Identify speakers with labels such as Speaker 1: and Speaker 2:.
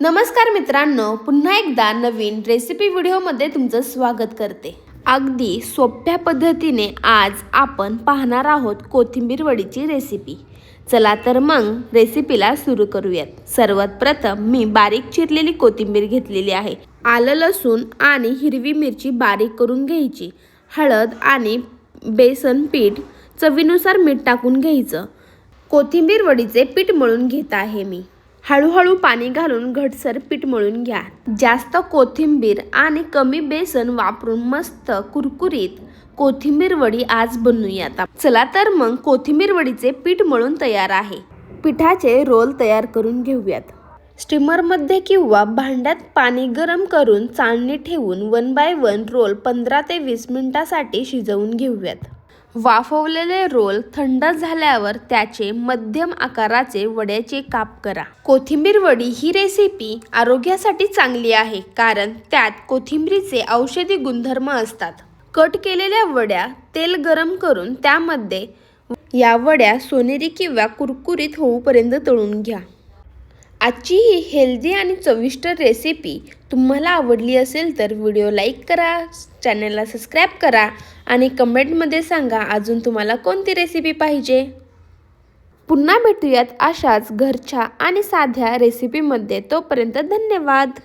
Speaker 1: नमस्कार मित्रांनो पुन्हा एकदा नवीन रेसिपी व्हिडिओमध्ये तुमचं स्वागत करते. अगदी सोप्या पद्धतीने आज आपण पाहणार आहोत कोथिंबीर वडीची रेसिपी चला तर मग रेसिपीला सुरू करूयात. सर्वात प्रथम मी बारीक चिरलेली कोथिंबीर घेतलेली आहे. आलं लसूण आणि हिरवी मिरची बारीक करून घ्यायची. हळद आणि बेसन पीठ चवीनुसार मीठ टाकून घ्यायचं. कोथिंबीर वडीचे पीठ मळून घेत आहे मी. हळूहळू पाणी घालून घटसर पीठ मळून घ्या. जास्त कोथिंबीर आणि कमी बेसन वापरून मस्त कुरकुरीत कोथिंबीर वडी आज बनवूयात चला तर मग कोथिंबीर वडीचे पीठ मळून तयार आहे. पिठाचे रोल तयार करून घेऊयात. स्टीमरमध्ये किंवा भांड्यात पाणी गरम करून चाळणी ठेवून वन बाय वन रोल पंधरा ते वीस मिनिटासाठी शिजवून घेऊयात. वाफवलेले रोल थंड झाल्यावर त्याचे मध्यम आकाराचे वड्याचे काप करा. कोथिंबीर वडी ही रेसिपी आरोग्यासाठी चांगली आहे कारण त्यात कोथिंबीरीचे औषधी गुणधर्म असतात. कट केलेल्या वड्या तेल गरम करून त्यामध्ये या वड्या सोनेरी किंवा कुरकुरीत होऊपर्यंत तळून घ्या. आजची ही हेल्दी आणि चविष्ट रेसिपी तुम्हाला आवडली असेल तर व्हिडिओ लाईक करा चॅनलला सबस्क्राईब करा आणि कमेंटमध्ये सांगा अजून तुम्हाला कोणती रेसिपी पाहिजे. पुन्हा भेटूयात अशाच घरच्या आणि साध्या रेसिपीमध्ये. तोपर्यंत धन्यवाद.